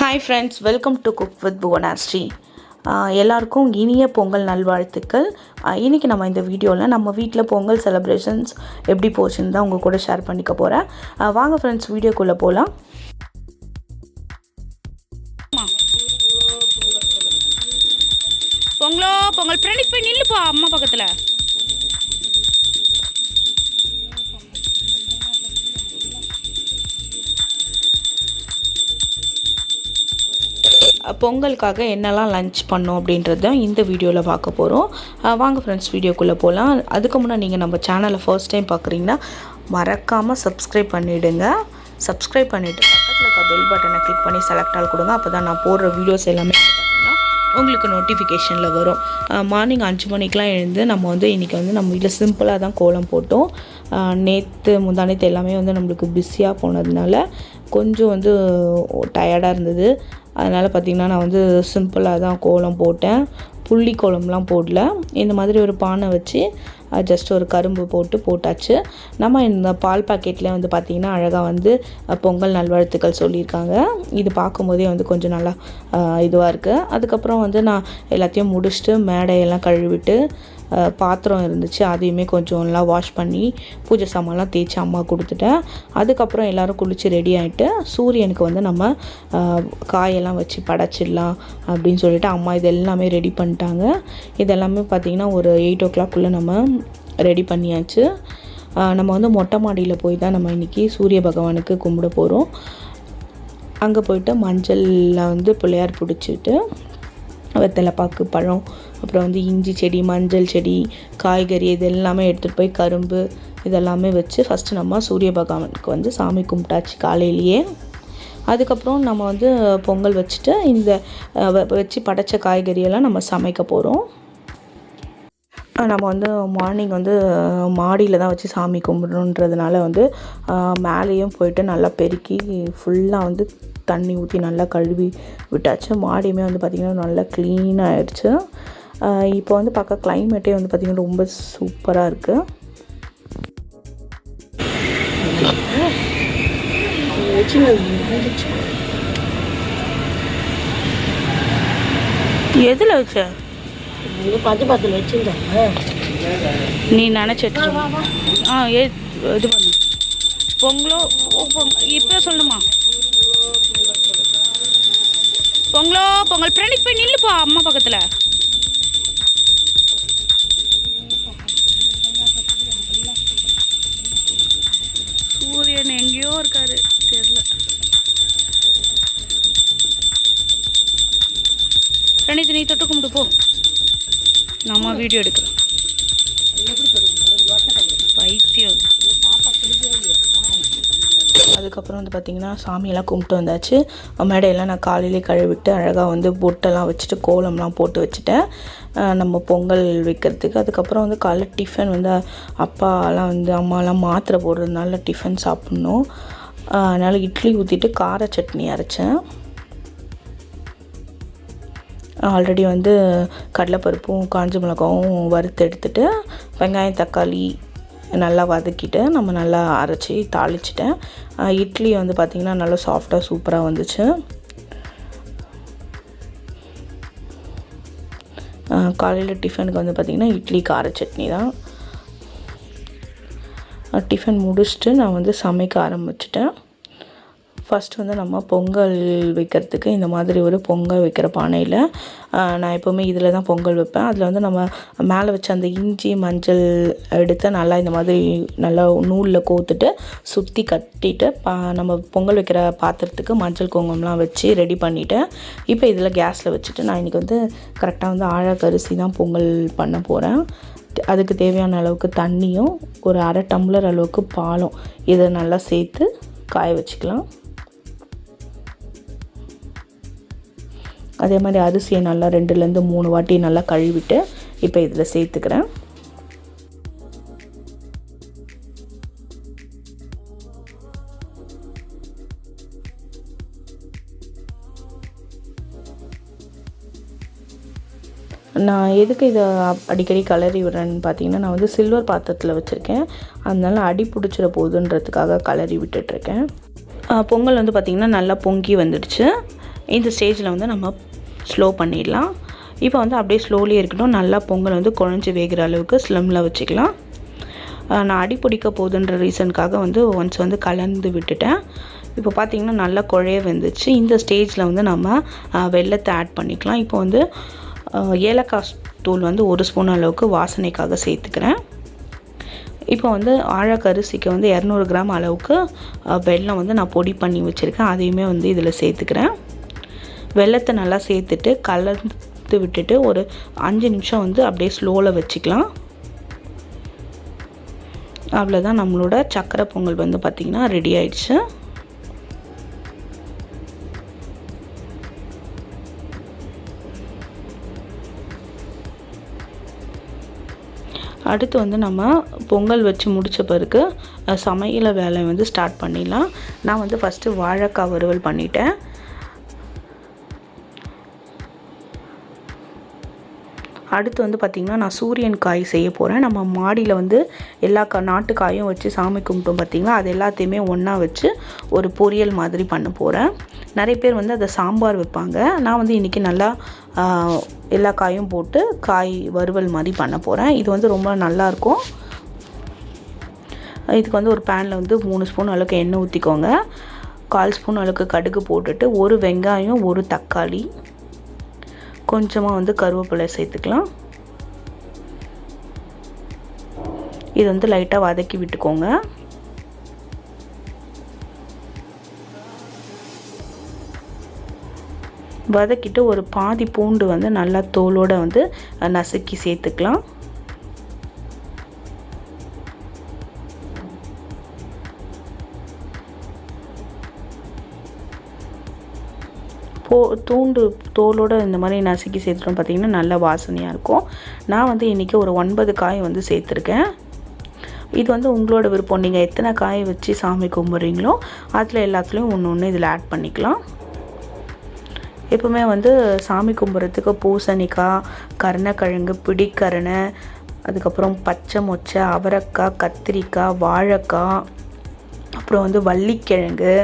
Hi friends welcome to cook with Bhuvanasri எல்லாருக்கும் இனிய பொங்கல் நல்வாழ்த்துக்கள். இன்றைக்கி இன்னைக்கு நம்ம இந்த வீடியோவில் நம்ம வீட்டில் பொங்கல் செலப்ரேஷன்ஸ் எப்படி போச்சுன்னு தான் உங்கள் கூட ஷேர் பண்ணிக்க போகிறேன் வாங்க ஃப்ரெண்ட்ஸ் வீடியோக்குள்ளே போகலாம் பொங்கலோ பொங்கல் பிரணிப்பை போய் நில்லுப்பா அம்மா பக்கத்தில். பொங்கலுக்காக என்னெல்லாம் லஞ்ச் பண்ணோம் அப்படின்றத இந்த வீடியோவில் பார்க்க போகிறோம் வாங்க ஃப்ரெண்ட்ஸ் வீடியோக்குள்ளே போகலாம் அதுக்கு முன்னாடி நீங்கள் நம்ம சேனலை ஃபர்ஸ்ட் டைம் பார்க்குறீங்கன்னா மறக்காமல் சப்ஸ்கிரைப் பண்ணிவிடுங்க சப்ஸ்கிரைப் பண்ணிவிட்டு பக்கத்தில் இருக்க பெல் பட்டனை கிளிக் பண்ணி செலக்ட் ஆல் கொடுங்க. அப்போ தான் நான் போடுற வீடியோஸ் எல்லாமே பார்த்தீங்கன்னா உங்களுக்கு நோட்டிஃபிகேஷனில் வரும். மார்னிங் அஞ்சு மணிக்கெலாம் எழுந்து நம்ம வந்து இன்றைக்கி வந்து நம்ம வீட்டில் சிம்பிளாக தான் கோலம் போட்டோம். நேற்று முந்தானேத்து எல்லாமே வந்து நம்மளுக்கு பிஸியாக போனதுனால கொஞ்சம் வந்து டயர்டாக இருந்தது. அதனால் பார்த்திங்கன்னா நான் வந்து சிம்பிளாக தான் கோலம் போட்டேன். புள்ளி கோலம்லாம் போடல. இந்த மாதிரி ஒரு பானை வச்சு ஜஸ்ட் ஒரு கரும்பு போட்டு போட்டாச்சு. நம்ம இந்த பால் பாக்கெட்டில் வந்து பார்த்திங்கன்னா அழகாக வந்து பொங்கல் நல்வாழ்த்துக்கள் சொல்லியிருக்காங்க. இது பார்க்கும்போதே வந்து கொஞ்சம் நல்லா இதுவாக இருக்குது அதுக்கப்புறம் வந்து நான் எல்லாத்தையும் முடிச்சுட்டு மேடையெல்லாம் கழுவிட்டு பாத்திரம் இருந்துச்சு அதையுமே கொஞ்சம் நல்லா வாஷ் பண்ணி பூஜை சாமான்லாம் தேய்ச்சி அம்மா கொடுத்துட்டேன். அதுக்கப்புறம் எல்லோரும் குளித்து ரெடி ஆகிட்டு சூரியனுக்கு வந்து நம்ம காயெல்லாம் வச்சு படைச்சிடலாம் அப்படின்னு சொல்லிட்டு அம்மா இது எல்லாமே ரெடி பண்ணிட்டாங்க. இதெல்லாமே பார்த்திங்கன்னா ஒரு எயிட் ஓ கிளாக்குள்ளே நம்ம ரெடி பண்ணியாச்சு. நம்ம வந்து மொட்டை மாடியில் போய் தான் நம்ம இன்றைக்கி சூரிய பகவானுக்கு கும்பிட போகிறோம் அங்கே போயிட்டு மஞ்சளில் வந்து பிள்ளையார் பிடிச்சிட்டு வெத்தலை பாக்கு பழம் அப்புறம் வந்து இஞ்சி செடி மஞ்சள் செடி காய்கறி இது எல்லாமே எடுத்துகிட்டு போய் கரும்பு இதெல்லாமே வச்சு ஃபஸ்ட்டு நம்ம சூரிய பகவானுக்கு வந்து சாமி கும்பிட்டாச்சு காலையிலேயே. அதுக்கப்புறம் நம்ம வந்து பொங்கல் வச்சுட்டு இந்த வச்சு படைச்ச காய்கறியெல்லாம் நம்ம சமைக்க போகிறோம் நம்ம வந்து மார்னிங் வந்து மாடியில் தான் வச்சு சாமி கும்பிடணுன்றதுனால வந்து மேலேயும் போயிட்டு நல்லா பெருக்கி ஃபுல்லாக வந்து தண்ணி ஊற்றி நல்லா கழுவி விட்டாச்சு. மாடியுமே வந்து பார்த்திங்கன்னா நல்லா க்ளீனாக ஆகிடுச்சு இப்போ வந்து பார்க்க கிளைமேட்டே வந்து பார்த்திங்கன்னா ரொம்ப சூப்பராக இருக்குது எதில் வச்ச? நீ நினச்சிட்டு ஆ ஏ இது பண்ணு. பொங்கலோ இப்போ சொல்லணுமா? பொங்கலோ பொங்கல். பிரணீத் போய் நில்லுப்பா அம்மா பக்கத்துல. சூரியன் எங்கேயோ இருக்காரு. தெரியல. பிரணீத் நீ தொட்டு கும்பிட்டு போ. நம்ம வீடியோ எடுக்கிறோம். பைத்தியம். அதுக்கப்புறம் வந்து பார்த்திங்கன்னா சாமியெல்லாம் கும்பிட்டு வந்தாச்சு. மேடையெல்லாம் நான் காலையிலே கழுவிட்டு அழகாக வந்து பொட்டெல்லாம் வச்சுட்டு கோலம்லாம் போட்டு வச்சுட்டேன். நம்ம பொங்கல் வைக்கிறதுக்கு. அதுக்கப்புறம் வந்து காலைல டிஃபன் வந்து அப்பாலாம் வந்து அம்மாலாம் மாத்திரை போடுறதுனால டிஃபன் சாப்பிட்ணும். அதனால் இட்லி ஊற்றிட்டு கார சட்னி அரைச்சேன். ஆல்ரெடி வந்து கடலைப்பருப்பும் காஞ்ச மிளகாவும் வறுத்து எடுத்துட்டு வெங்காயம் தக்காளி நல்லா வதக்கிட்டு நம்ம நல்லா அரைச்சி தாளிச்சிட்டேன். இட்லி வந்து பார்த்திங்கன்னா நல்லா சாஃப்டாக சூப்பராக வந்துச்சு. காலையில் டிஃபனுக்கு வந்து பார்த்திங்கன்னா இட்லி கார சட்னி தான். டிஃபன் முடிச்சுட்டு நான் வந்து சமைக்க ஆரம்பிச்சிட்டேன். ஃபஸ்ட் வந்து நம்ம பொங்கல் வைக்கிறதுக்கு இந்த மாதிரி ஒரு பொங்கல் வைக்கிற பானையில் நான் எப்போவுமே இதில் தான் பொங்கல் வைப்பேன். அதில் வந்து நம்ம மேலே வச்ச அந்த இஞ்சி மஞ்சள் எடுத்து நல்லா இந்த மாதிரி நல்லா நூலில் கோத்துட்டு சுற்றி கட்டிட்டு பா நம்ம பொங்கல் வைக்கிற பாத்திரத்துக்கு மஞ்சள் குங்குமம்லாம் வச்சு ரெடி பண்ணிவிட்டேன் இப்போ இதில் கேஸில் வச்சுட்டு நான் இன்றைக்கி வந்து கரெக்டாக வந்து ஆழக்கரிசி தான் பொங்கல் பண்ண போகிறேன் அதுக்கு தேவையான அளவுக்கு தண்ணியும் ஒரு அரை டம்ளர் அளவுக்கு பாலும் இதை நல்லா சேர்த்து காய வச்சுக்கலாம். அதே மாதிரி அரிசியை நல்லா ரெண்டுலேருந்து மூணு வாட்டி நல்லா கழுவிட்டு இப்போ இதில் சேர்த்துக்கிறேன். நான் எதுக்கு இதை அடிக்கடி கலரி விடுறேன்னு பார்த்தீங்கன்னா நான் வந்து சில்வர் பாத்திரத்தில் வச்சுருக்கேன். அதனால அடி பிடிச்சிட போகுதுன்றதுக்காக கலரி விட்டுட்ருக்கேன். பொங்கல் வந்து பார்த்திங்கன்னா நல்லா பொங்கி வந்துடுச்சு. இந்த ஸ்டேஜில் வந்து நம்ம ஸ்லோ பண்ணிடலாம். இப்போ வந்து அப்படியே ஸ்லோலி இருக்கட்டும். நல்லா பொங்கல் வந்து குழஞ்சி வேகிற அளவுக்கு ஸ்லிம்மில் வச்சுக்கலாம். நான் அடி பிடிக்க போகுதுன்ற ரீசனுக்காக வந்து ஒன்ஸ் வந்து கலந்து விட்டுட்டேன். இப்போ பார்த்தீங்கன்னா நல்லா குழைய வந்துச்சு. இந்த ஸ்டேஜில் வந்து நம்ம வெள்ளத்தை ஆட் பண்ணிக்கலாம். இப்போ வந்து ஏலக்காய் தூள் வந்து ஒரு ஸ்பூன் அளவுக்கு வாசனைக்காக சேர்த்துக்கிறேன். இப்போ வந்து ஆழக்கரிசிக்கு வந்து இரநூறு கிராம் அளவுக்கு வெல்லம் வந்து நான் பொடி பண்ணி வச்சுருக்கேன். அதையுமே வந்து இதில் சேர்த்துக்கிறேன். வெள்ளத்தை நல்லா சேர்த்துட்டு கலந்து விட்டுட்டு ஒரு அஞ்சு நிமிஷம் வந்து அப்படியே ஸ்லோவில் வச்சுக்கலாம். அவ்வளோதான் நம்மளோட சக்கரை பொங்கல் வந்து பார்த்திங்கன்னா ரெடி ஆயிடுச்சு. அடுத்து வந்து நம்ம பொங்கல் வச்சு முடித்த பிறகு சமையல வேலை வந்து ஸ்டார்ட் பண்ணிடலாம். நான் வந்து ஃபஸ்ட்டு வாழைக்காய் வறுவல் பண்ணிட்டேன். அடுத்து வந்து பார்த்திங்கன்னா நான் சூரியன் காய் செய்ய போகிறேன் நம்ம மாடியில் வந்து எல்லா கா நாட்டு காயும் வச்சு சாமி கும்பிட்டோம் பார்த்திங்களா அது எல்லாத்தையுமே ஒன்றா வச்சு ஒரு பொரியல் மாதிரி பண்ண போகிறேன் நிறைய பேர் வந்து அதை சாம்பார் வைப்பாங்க. நான் வந்து இன்றைக்கி நல்லா எல்லா காயும் போட்டு காய் வறுவல் மாதிரி பண்ண போகிறேன் இது வந்து ரொம்ப நல்லாயிருக்கும் இதுக்கு வந்து ஒரு பேனில் வந்து மூணு ஸ்பூன் அளவுக்கு எண்ணெய் ஊற்றிக்கோங்க கால் ஸ்பூன் அளவுக்கு கடுகு போட்டுட்டு ஒரு வெங்காயம் ஒரு தக்காளி கொஞ்சமாக வந்து கருவேப்பிலை சேர்த்துக்கலாம். இது வந்து லைட்டாக வதக்கி விட்டுக்கோங்க. வதக்கிட்டு ஒரு பாதி பூண்டு வந்து நல்லா தோலோடு வந்து நசுக்கி சேர்த்துக்கலாம். போ தூண்டு தோலோடு இந்த மாதிரி நசுக்கி சேர்த்துட்டோம் பார்த்திங்கன்னா நல்ல வாசனையாக இருக்கும். நான் வந்து இன்றைக்கி ஒரு ஒன்பது காய் வந்து சேர்த்துருக்கேன். இது வந்து உங்களோட விருப்பம். நீங்கள் எத்தனை காய் வச்சு சாமி கும்பிட்றீங்களோ அதில் எல்லாத்துலேயும் ஒன்று ஒன்று இதில் ஆட் பண்ணிக்கலாம். எப்பவுமே வந்து சாமி கும்பிட்றதுக்கு பூசணிக்காய் கருணக்கிழங்கு பிடிக்கரணை அதுக்கப்புறம் பச்சை மொச்சை அவரைக்காய் கத்திரிக்காய் வாழைக்காய் அப்புறம் வந்து வள்ளிக்கிழங்கு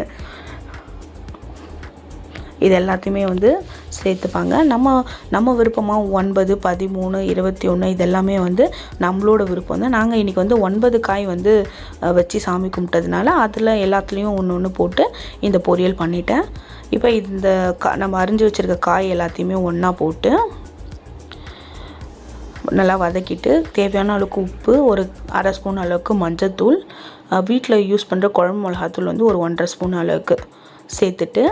இது எல்லாத்தையுமே வந்து சேர்த்துப்பாங்க. நம்ம நம்ம விருப்பமாக ஒன்பது பதிமூணு இருபத்தி ஒன்று இதெல்லாமே வந்து நம்மளோட விருப்பம் தான். நாங்கள் இன்றைக்கி வந்து ஒன்பது காய் வந்து வச்சு சாமி கும்பிட்டதுனால அதில் எல்லாத்துலேயும் ஒன்று ஒன்று போட்டு இந்த பொரியல் பண்ணிட்டேன். இப்போ இந்த கா நம்ம அரிஞ்சு வச்சுருக்க காய் எல்லாத்தையுமே ஒன்றா போட்டு நல்லா வதக்கிட்டு தேவையான அளவுக்கு உப்பு ஒரு அரை ஸ்பூன் அளவுக்கு மஞ்சத்தூள் வீட்டில் யூஸ் பண்ணுற குழம்பு மிளகாத்தூள் வந்து ஒரு ஒன்றரை ஸ்பூன் அளவுக்கு சேர்த்துட்டு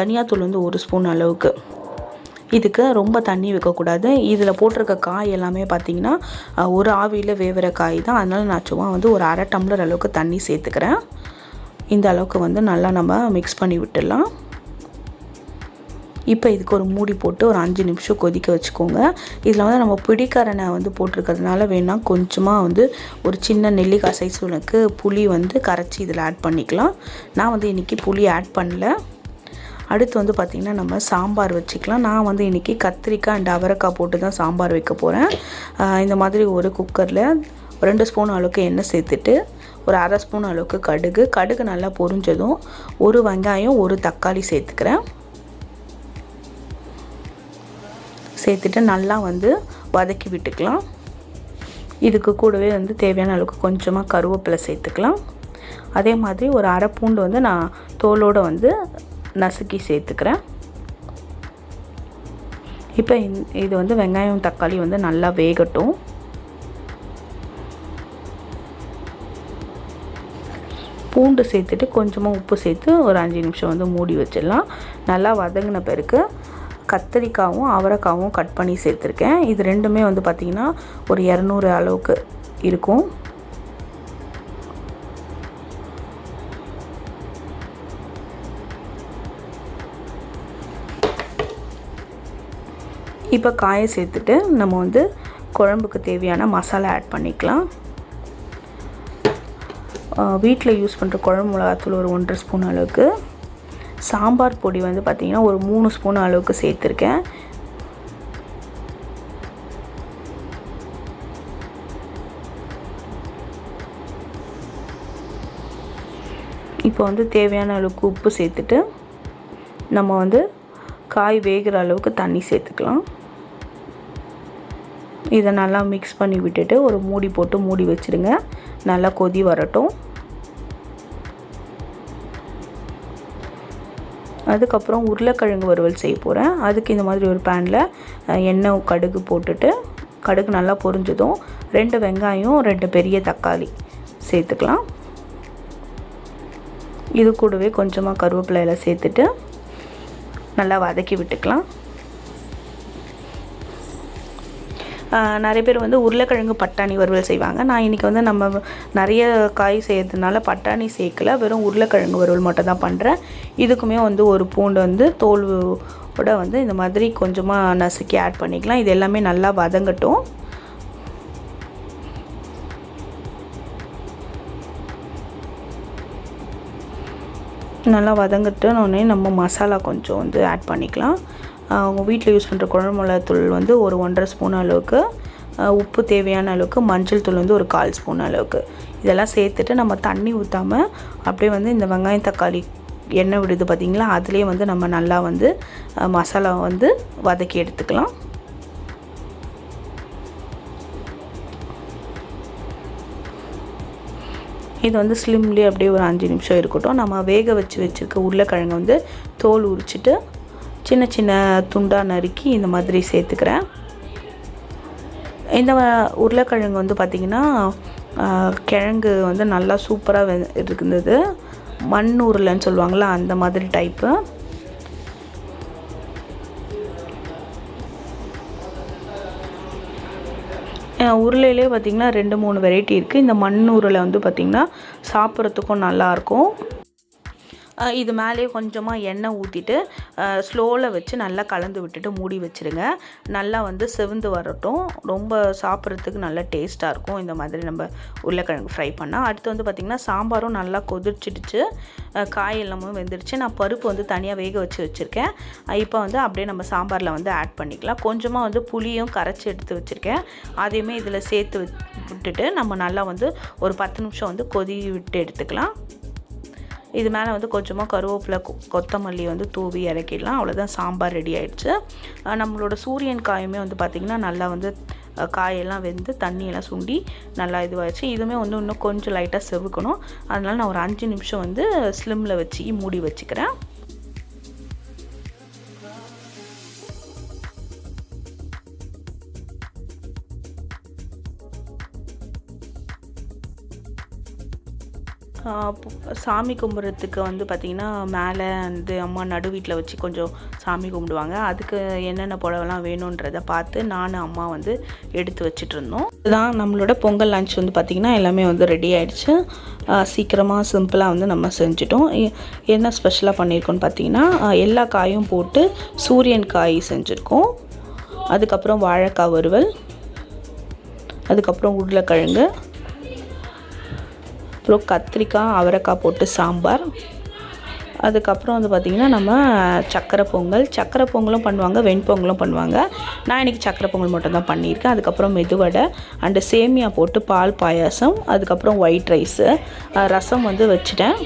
தனியாத்தூள் வந்து ஒரு ஸ்பூன் அளவுக்கு. இதுக்கு ரொம்ப தண்ணி வைக்கக்கூடாது. இதில் போட்டிருக்க காய் எல்லாமே பார்த்திங்கன்னா ஒரு ஆவியில் வேவுற காய் தான். அதனால் நான் சும்மா வந்து ஒரு அரை டம்ளர் அளவுக்கு தண்ணி சேர்த்துக்கிறேன். இந்த அளவுக்கு வந்து நல்லா நம்ம மிக்ஸ் பண்ணி விட்டுடலாம். இப்போ இதுக்கு ஒரு மூடி போட்டு ஒரு அஞ்சு நிமிஷம் கொதிக்க வச்சுக்கோங்க. இதில் வந்து நம்ம பிடிக்கரனை வந்து போட்டிருக்கிறதுனால வேணால் கொஞ்சமாக வந்து ஒரு சின்ன நெல்லிக்காய் சைஸ் உனக்கு புளி வந்து கரைச்சி இதில் ஆட் பண்ணிக்கலாம். நான் வந்து இன்றைக்கி புளி ஆட் பண்ணல. அடுத்து வந்து பார்த்திங்கன்னா நம்ம சாம்பார் வச்சுக்கலாம். நான் வந்து இன்றைக்கி கத்திரிக்காய் அண்ட் அவரைக்காய் போட்டு தான் சாம்பார் வைக்க போகிறேன் இந்த மாதிரி ஒரு குக்கரில் ரெண்டு ஸ்பூன் அளவுக்கு எண்ணெய் சேர்த்துட்டு ஒரு அரை ஸ்பூன் அளவுக்கு கடுகு. கடுகு நல்லா பொரிஞ்சதும் ஒரு வெங்காயம் ஒரு தக்காளி சேர்த்துக்கிறேன். சேர்த்துட்டு நல்லா வந்து வதக்கி விட்டுக்கலாம். இதுக்கு கூடவே வந்து தேவையான அளவுக்கு கொஞ்சமாக கருவேப்பிலை சேர்த்துக்கலாம். அதே மாதிரி ஒரு அரை பூண்டு வந்து நான் தோலோடு வந்து நசுக்கி சேர்த்துக்கிறேன். இப்போ இது வந்து வெங்காயம் தக்காளி வந்து நல்லா வேகட்டும். பூண்டு சேர்த்துட்டு கொஞ்சமாக உப்பு சேர்த்து ஒரு அஞ்சு நிமிஷம் வந்து மூடி வச்சிடலாம். நல்லா வதங்கின பிறகு கத்திரிக்காவும் அவரைக்காவும் கட் பண்ணி சேர்த்துருக்கேன். இது ரெண்டுமே வந்து பார்த்திங்கன்னா ஒரு இரநூறு அளவுக்கு இருக்கும். இப்போ காயை சேர்த்துட்டு நம்ம வந்து குழம்புக்கு தேவையான மசாலா ஆட் பண்ணிக்கலாம். வீட்டில் யூஸ் பண்ணுற குழம்பு மிளகாத்தூள் ஒரு ஒன்றரை ஸ்பூன் அளவுக்கு. சாம்பார் பொடி வந்து பார்த்திங்கன்னா ஒரு மூணு ஸ்பூன் அளவுக்கு சேர்த்துருக்கேன். இப்போ வந்து தேவையான அளவுக்கு உப்பு சேர்த்துட்டு நம்ம வந்து காய் வேகிற அளவுக்கு தண்ணி சேர்த்துக்கலாம். இதை நல்லா மிக்ஸ் பண்ணி விட்டுட்டு ஒரு மூடி போட்டு மூடி வச்சுருங்க. நல்லா கொதி வரட்டும். அதுக்கப்புறம் உருளைக்கிழங்கு வறுவல் செய்ய போகிறேன் அதுக்கு இந்த மாதிரி ஒரு பேனில் எண்ணெய் கடுகு போட்டுட்டு கடுகு நல்லா பொரிஞ்சதும் ரெண்டு வெங்காயம் ரெண்டு பெரிய தக்காளி சேர்த்துக்கலாம். இது கூடவே கொஞ்சமாக கருவேப்பிலையில் சேர்த்துட்டு நல்லா வதக்கி விட்டுக்கலாம். நிறைய பேர் வந்து உருளைக்கிழங்கு பட்டாணி வறுவல் செய்வாங்க. நான் இன்றைக்கி வந்து நம்ம நிறைய காய் செய்யறதுனால பட்டாணி சேர்க்கல. வெறும் உருளைக்கிழங்கு வறுவல் மட்டும் தான் பண்ணுறேன் இதுக்குமே வந்து ஒரு பூண்டு வந்து தோலோட வந்து இந்த மாதிரி கொஞ்சமாக நசுக்கி ஆட் பண்ணிக்கலாம். இது எல்லாமே நல்லா வதங்கட்டும். நல்லா வதங்கிட்டோன்னே நம்ம மசாலா கொஞ்சம் வந்து ஆட் பண்ணிக்கலாம். அவங்க வீட்டில் யூஸ் பண்ணுற குழம்பு வந்து ஒரு ஒன்றரை ஸ்பூன் அளவுக்கு உப்பு தேவையான அளவுக்கு மஞ்சள் தூள் வந்து ஒரு கால் ஸ்பூன் அளவுக்கு. இதெல்லாம் சேர்த்துட்டு நம்ம தண்ணி ஊற்றாமல் அப்படியே வந்து இந்த வெங்காயம் தக்காளி எண்ணெய் விடுது பார்த்திங்களா அதுலேயே வந்து நம்ம நல்லா வந்து மசாலா வந்து வதக்கி எடுத்துக்கலாம். இது வந்து ஸ்லிம்லேயே அப்படியே ஒரு அஞ்சு நிமிஷம் இருக்கட்டும். நம்ம வேக வச்சு வச்சுருக்க உருளைக்கிழங்கு வந்து தோல் உரிச்சிட்டு சின்ன சின்ன துண்டாக நறுக்கி இந்த மாதிரி சேர்த்துக்கிறேன். இந்த உருளைக்கிழங்கு வந்து பார்த்திங்கன்னா கிழங்கு வந்து நல்லா சூப்பராக வெ இருந்தது. மண் உருளைன்னு சொல்லுவாங்களா அந்த மாதிரி டைப்பு உருளையிலே பார்த்திங்கன்னா ரெண்டு மூணு வெரைட்டி இருக்குது இந்த மண் உருளை வந்து பார்த்திங்கன்னா சாப்பிட்றதுக்கும் நல்லாயிருக்கும் இது மேலேயே கொஞ்சமாக எண்ணெய் ஊற்றிட்டு ஸ்லோவில் வச்சு நல்லா கலந்து விட்டுட்டு மூடி வச்சுருங்க. நல்லா வந்து செவந்து வரட்டும். ரொம்ப சாப்பிட்றதுக்கு நல்லா டேஸ்ட்டாக இருக்கும். இந்த மாதிரி நம்ம உருளைக்கிழங்கு ஃப்ரை பண்ணால் அடுத்து வந்து பார்த்திங்கன்னா சாம்பாரும் நல்லா கொதிச்சிடுச்சு காய் எல்லாமும் வெந்துடுச்சு நான் பருப்பு வந்து தனியாக வேக வச்சு வச்சுருக்கேன். இப்போ வந்து அப்படியே நம்ம சாம்பாரில் வந்து ஆட் பண்ணிக்கலாம். கொஞ்சமாக வந்து புளியும் கரைச்சி எடுத்து வச்சுருக்கேன். அதையுமே இதில் சேர்த்து விட்டுட்டு நம்ம நல்லா வந்து ஒரு பத்து நிமிஷம் வந்து கொதி விட்டு எடுத்துக்கலாம். இது மேலே வந்து கொஞ்சமாக கருவேப்பிலை கொத்தமல்லி வந்து தூவி இறக்கிடலாம். அவ்வளோதான் சாம்பார் ரெடி ஆயிடுச்சு. நம்மளோட சூரியன் காயுமே வந்து பார்த்திங்கன்னா நல்லா வந்து காயெல்லாம் வெந்து தண்ணியெல்லாம் சுண்டி நல்லா இதுவாகிடுச்சு இதுவுமே வந்து இன்னும் கொஞ்சம் லைட்டாக செவுக்கணும். அதனால் நான் ஒரு அஞ்சு நிமிஷம் வந்து ஸ்லிம்மில் வச்சு மூடி வச்சுக்கிறேன். சாமி கும்பிட்றதுக்கு வந்து பார்த்திங்கன்னா மேலே வந்து அம்மா நடு வீட்டில் வச்சு கொஞ்சம் சாமி கும்பிடுவாங்க. அதுக்கு என்னென்ன புடவைலாம் வேணுன்றதை பார்த்து நான் அம்மா வந்து எடுத்து வச்சுட்டு இருந்தோம் இதுதான் நம்மளோட பொங்கல் லஞ்ச் வந்து பார்த்திங்கன்னா எல்லாமே வந்து ரெடி ஆகிடுச்சு சீக்கிரமாக சிம்பிளாக வந்து நம்ம செஞ்சிட்டோம். என்ன ஸ்பெஷலாக பண்ணியிருக்கோன்னு பார்த்தீங்கன்னா எல்லா காயும் போட்டு சூரியன் காய் செஞ்சுருக்கோம். அதுக்கப்புறம் வாழைக்காய் வறுவல். அதுக்கப்புறம் உருளைக்கிழங்கு. அப்புறம் கத்திரிக்காய் அவரைக்காய் போட்டு சாம்பார். அதுக்கப்புறம் வந்து பார்த்திங்கன்னா நம்ம சக்கரை பொங்கல். சக்கரை பொங்கலும் பண்ணுவாங்க வெண்பொங்கலும் பண்ணுவாங்க. நான் இன்றைக்கி சக்கரை பொங்கல் மட்டும்தான் பண்ணியிருக்கேன். அதுக்கப்புறம் மெதுவடை அண்டு சேமியா போட்டு பால் பாயாசம் அதுக்கப்புறம் ஒயிட் ரைஸு ரசம் வந்து வச்சுட்டேன்.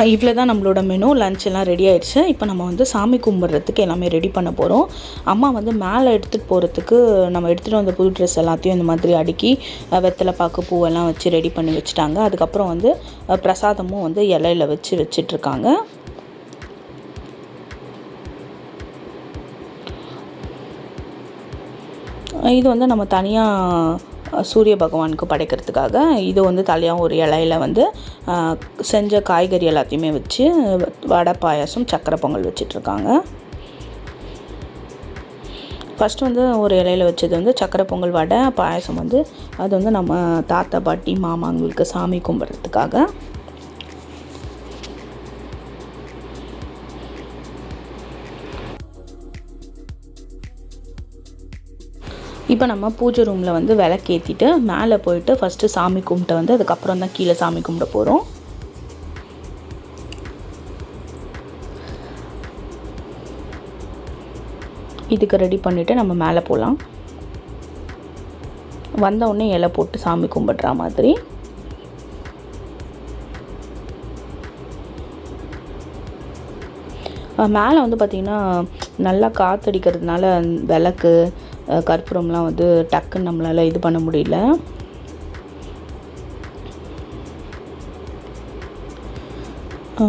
இவ்வளோ தான் நம்மளோட மெனு லஞ்ச் எல்லாம் ரெடி ஆயிடுச்சு. இப்போ நம்ம வந்து சாமி கும்பிட்றதுக்கு எல்லாமே ரெடி பண்ண போகிறோம் அம்மா வந்து மேலே எடுத்துகிட்டு போகிறதுக்கு நம்ம எடுத்துகிட்டு வந்த புது ட்ரெஸ் எல்லாத்தையும் இந்த மாதிரி அடுக்கி வெத்தலை பாக்கு பூவெல்லாம் வச்சு ரெடி பண்ணி வச்சுட்டாங்க. அதுக்கப்புறம் வந்து பிரசாதமும் வந்து இலையில வச்சு வச்சிட்ருக்காங்க இது வந்து நம்ம தனியாக சூரிய பகவானுக்கு படைக்கிறதுக்காக இது வந்து தலையாக ஒரு இலையில வந்து செஞ்ச காய்கறி எல்லாத்தையுமே வச்சு வடை பாயாசம் சக்கரை பொங்கல் வச்சிட்ருக்காங்க. ஃபஸ்ட்டு வந்து ஒரு இலையில வச்சது வந்து சக்கரை பொங்கல் வடை பாயாசம் வந்து அது வந்து நம்ம தாத்தா பாட்டி மாமாங்களுக்கு சாமி கும்பிட்றதுக்காக. இப்போ நம்ம பூஜை ரூமில் வந்து விளக்கேற்றிட்டு மேலே போயிட்டு ஃபஸ்ட்டு சாமி கும்பிட்டு வந்து அதுக்கப்புறம் தான் கீழே சாமி கும்பிட போகிறோம் இதுக்கு ரெடி பண்ணிவிட்டு நம்ம மேலே போகலாம் வந்த உடனே இலை போட்டு சாமி கும்பிட்ற மாதிரி. மேலே வந்து பார்த்திங்கன்னா நல்லா காற்றடிக்கிறதுனால விளக்கு கற்பூரம்லாம் வந்து டக்குன்னு நம்மளால் இது பண்ண முடியல.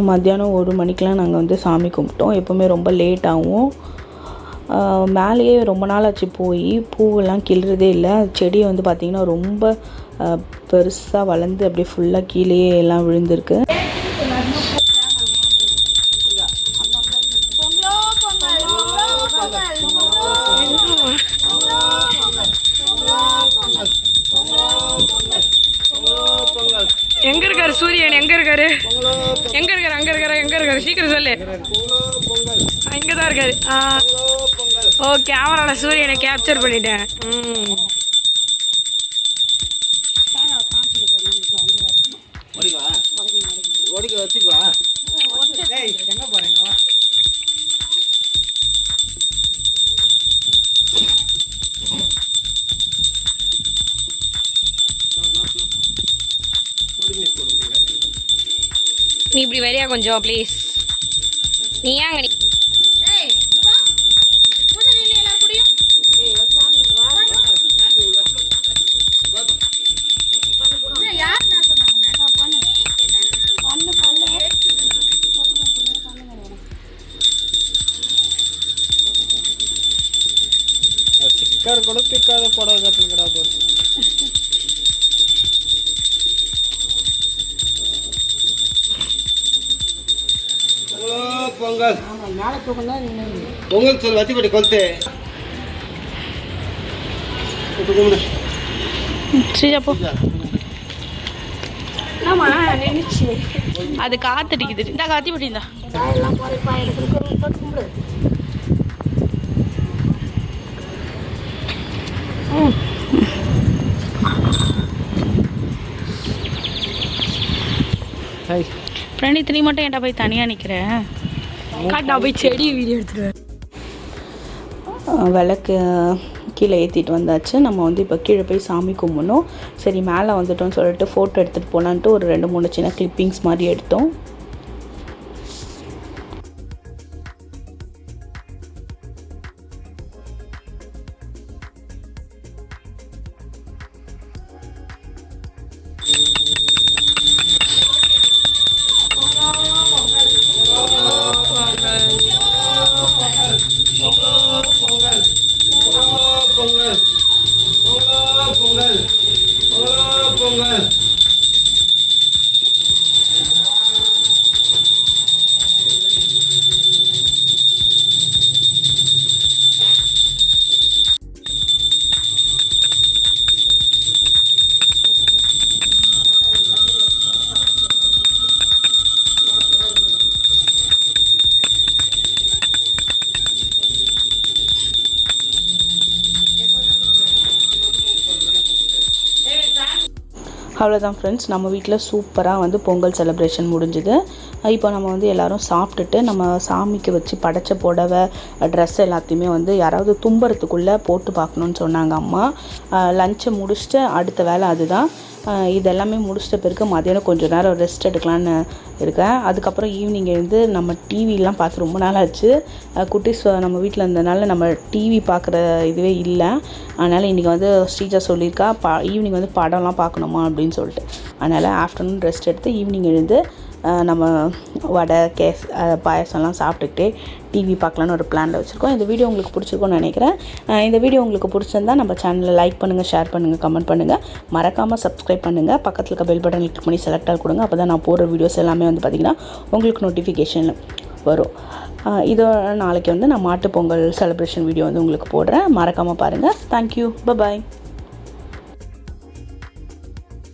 மத்தியானம் ஒரு மணிக்கெலாம் நாங்கள் வந்து சாமி கும்பிட்டோம். எப்போவுமே ரொம்ப லேட் ஆகும். மேலேயே ரொம்ப நாள் ஆச்சு போய். பூவெல்லாம் கிள்றதே இல்லை. செடி வந்து பார்த்திங்கன்னா ரொம்ப பெருசாக வளர்ந்து அப்படியே ஃபுல்லாக கீழேயே எல்லாம் விழுந்திருக்கு. இங்கே தான் சொல்லு ஆ, இருக்காரு ஓ கேமரால சூரியனை கேப்சர் பண்ணிட்டேன். ம். நீ இப்படி வரியா கொஞ்சம் ப்ளீஸ் நீ ஏங்க நீ இப்ப கும்பிடு. சரி அப்போ. அது காத்தடிக்குது. இந்த காத்தி பட்டி இந்தா காயெல்லாம் குறைப்பா எடுத்துட்டு போட்டு கும்பிடு. ஹாய். பிரணீத் நீ மட்டும் ஏன்டா போய் தனியாக நிற்கிற காட்டு நான் போய் செடி வீடியோ எடுத்துருவேன் விளக்கு கீழே ஏற்றிட்டு வந்தாச்சு. நம்ம வந்து இப்போ கீழே போய் சாமி கும்பிடணும். சரி மேலே வந்துட்டோம்னு சொல்லிட்டு ஃபோட்டோ எடுத்துகிட்டு போகலான்ட்டு ஒரு ரெண்டு மூணு சின்ன கிளிப்பிங்ஸ் மாதிரி எடுத்தோம். அவ்வளோதான் ஃப்ரெண்ட்ஸ் நம்ம வீட்டில் சூப்பராக வந்து பொங்கல் செலிப்ரேஷன் முடிஞ்சுது. இப்போ நம்ம வந்து எல்லாரும் சாப்பிட்டுட்டு நம்ம சாமிக்கு வச்சு படைச்ச புடவை ட்ரெஸ் எல்லாத்தையுமே வந்து யாராவது தும்புறதுக்குள்ளே போட்டு பார்க்கணுன்னு சொன்னாங்க அம்மா. லஞ்சை முடிச்சுட்டு அடுத்த வேலை அதுதான். இதெல்லாமே முடிச்சிட்ட பிறகு மதியானம் கொஞ்சம் நேரம் ரெஸ்ட் எடுக்கலான்னு இருக்கேன். அதுக்கப்புறம் ஈவினிங் வந்து நம்ம டிவிலாம் பார்த்து ரொம்ப நாள் ஆச்சு. குட்டிஸ் நம்ம வீட்டில் இருந்ததுனால நம்ம டிவி பார்க்குற இதுவே இல்லை. அதனால் இன்றைக்கி வந்து ஸ்ரீஜா சொல்லியிருக்கா பா ஈவினிங் வந்து படம்லாம் பார்க்கணுமா அப்படின்னு சொல்லிட்டு. அதனால் ஆஃப்டர்நூன் ரெஸ்ட் எடுத்து ஈவினிங் எழுந்து நம்ம வடை கேஸ் பாயசம்லாம் பாயாசம்லாம் சாப்பிட்டுக்கிட்டே டிவி பார்க்கலான்னு ஒரு பிளானில் வச்சுருக்கோம். இந்த வீடியோ உங்களுக்கு பிடிச்சிருக்கோன்னு நினைக்கிறேன். இந்த வீடியோ உங்களுக்கு பிடிச்சிருந்தா நம்ம சேனலை லைக் பண்ணுங்கள் ஷேர் பண்ணுங்கள் கமெண்ட் பண்ணுங்கள் மறக்காமல் சப்ஸ்கிரைப் பண்ணுங்கள் பக்கத்தில் இருக்க பெல் பட்டன் கிளிக் பண்ணி செலக்ட் ஆல் கொடுங்க. அப்போ தான் நான் போடுற வீடியோஸ் எல்லாமே வந்து பார்த்திங்கன்னா உங்களுக்கு நோட்டிஃபிகேஷன் வரும். இதோ நாளைக்கு வந்து நான் மாட்டுப் பொங்கல் செலிப்ரேஷன் வீடியோ வந்து உங்களுக்கு போடுறேன். மறக்காமல் பாருங்கள் தேங்க்யூ பாய்